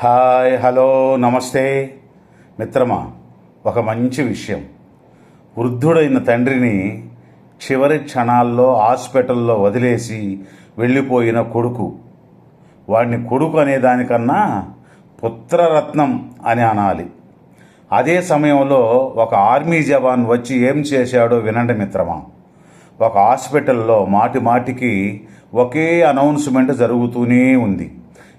Hi hello నమస్తే. మిత్రమా ఒక మంచి విషయం. వృద్ధుడైన తండ్రిని చివరి క్షణాల్లో హాస్పిటల్లో వదిలేసి వెళ్ళిపోయిన కొడుకు. వాడిని కొడుకు అనే దానికన్నా పుత్రరత్నం అని అనాలి. అదే సమయంలో ఒక ఆర్మీ జవాన్ వచ్చి ఏం చేశాడో వినండి మిత్రమా. ఒక హాస్పిటల్లో మాటి మాటికి ఒకే అనౌన్స్మెంట్ జరుగుతూనే ఉంది.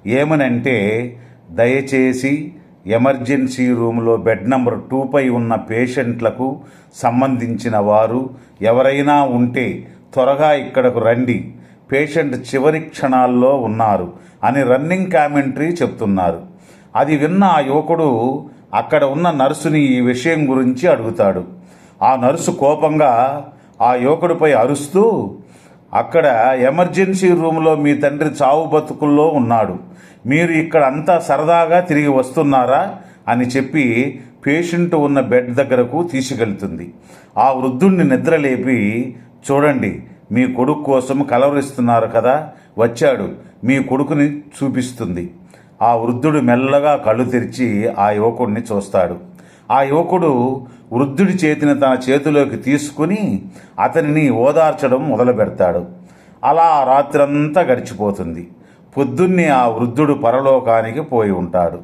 ఏమనంటే దయచేసి ఎమర్జెన్సీ రూమ్లో బెడ్ నంబర్ టూపై ఉన్న పేషెంట్లకు సంబంధించిన వారు ఎవరైనా ఉంటే త్వరగా ఇక్కడకు రండి. పేషెంట్ చివరి క్షణాల్లో ఉన్నారు అని రన్నింగ్ కామెంటరీ చెప్తున్నారు. అది విన్న ఆ యువకుడు అక్కడ ఉన్న నర్సుని ఈ విషయం గురించి అడుగుతాడు. ఆ నర్సు కోపంగా ఆ యువకుడిపై అరుస్తూ అక్కడ ఎమర్జెన్సీ రూమ్లో మీ తండ్రి చావు బతుకుల్లో ఉన్నాడు. మీరు ఇక్కడ అంతా సరదాగా తిరిగి వస్తున్నారా? అని చెప్పి పేషెంట్ ఉన్న బెడ్ దగ్గరకు తీసుకెళ్తుంది. ఆ వృద్ధుణ్ణి నిద్రలేపి చూడండి మీ కొడుకు కోసం కలవరిస్తున్నారు కదా వచ్చాడు మీ కొడుకుని చూపిస్తుంది. ఆ వృద్ధుడు మెల్లగా కళ్ళు తెరిచి ఆ యువకుడిని చూస్తాడు. ఆ యువకుడు వృద్ధుడి చేతిని తన చేతిలోకి తీసుకుని అతనిని ఓదార్చడం మొదలు పెడతాడు అలా ఆ రాత్రంతా గడిచిపోతుంది. పొద్దున్నే ఆ వృద్ధుడు పరలోకానికి పోయి ఉంటాడు.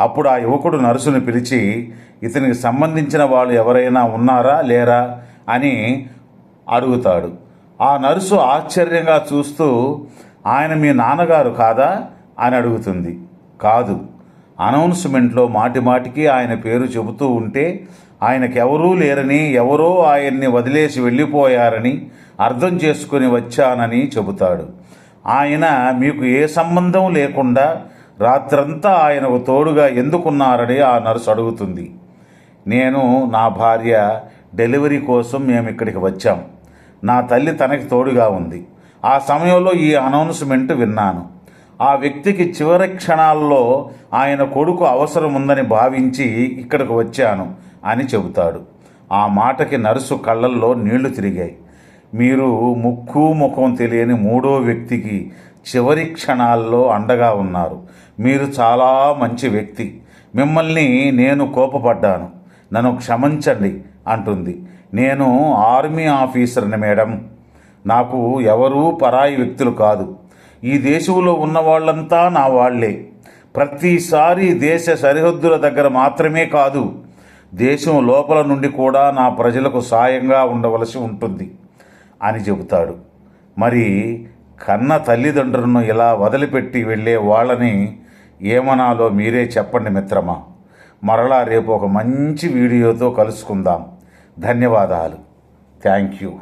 అప్పుడు ఆ యువకుడు నర్సును పిలిచి ఇతనికి సంబంధించిన వాళ్ళు ఎవరైనా ఉన్నారా లేరా? అని అడుగుతాడు. ఆ నర్సు ఆశ్చర్యంగా చూస్తూ ఆయన మీ నాన్నగారు కాదా? అని అడుగుతుంది. కాదు. అనౌన్స్మెంట్లో మాటిమాటికి ఆయన పేరు చెబుతూ ఉంటే ఆయనకెవరూ లేరని ఎవరో ఆయన్ని వదిలేసి వెళ్ళిపోయారని అర్థం చేసుకుని వచ్చానని చెబుతాడు. ఆయన మీకు ఏ సంబంధం లేకుండా రాత్రంతా ఆయనకు తోడుగా ఎందుకున్నారని ఆ నర్సు అడుగుతుంది. నేను నా భార్య డెలివరీ కోసం మేము ఇక్కడికి వచ్చాం. నా తల్లి తనకి తోడుగా ఉంది. ఆ సమయంలో ఈ అనౌన్స్మెంట్ విన్నాను. ఆ వ్యక్తికి చివరి క్షణాల్లో ఆయన కొడుకు అవసరం ఉందని భావించి ఇక్కడికి వచ్చాను అని చెబుతాడు. ఆ మాటకి నర్సు కళ్ళల్లో నీళ్ళు తిరిగాయి. మీరు ముక్కు ముఖం తెలియని మూడో వ్యక్తికి చివరి క్షణాల్లో అండగా ఉన్నారు. మీరు చాలా మంచి వ్యక్తి. మిమ్మల్ని నేను కోపపడ్డాను. నన్ను క్షమించండి అంటుంది. నేను ఆర్మీ ఆఫీసర్ని మేడం. నాకు ఎవరూ పరాయి వ్యక్తులు కాదు. ఈ దేశంలో ఉన్న వాళ్ళంతా నా వాళ్ళే ప్రతిసారి దేశ సరిహద్దుల దగ్గర మాత్రమే కాదు దేశం లోపల నుండి కూడా నా ప్రజలకు సాయంగా ఉండవలసి ఉంటుంది అని చెబుతాడు. మరి కన్న తల్లిదండ్రులను ఇలా వదిలిపెట్టి వెళ్ళే వాళ్ళని ఏమనాలో మీరే చెప్పండి మిత్రమా? మరలా రేపు ఒక మంచి వీడియోతో కలుసుకుందాం. ధన్యవాదాలు. Thank you.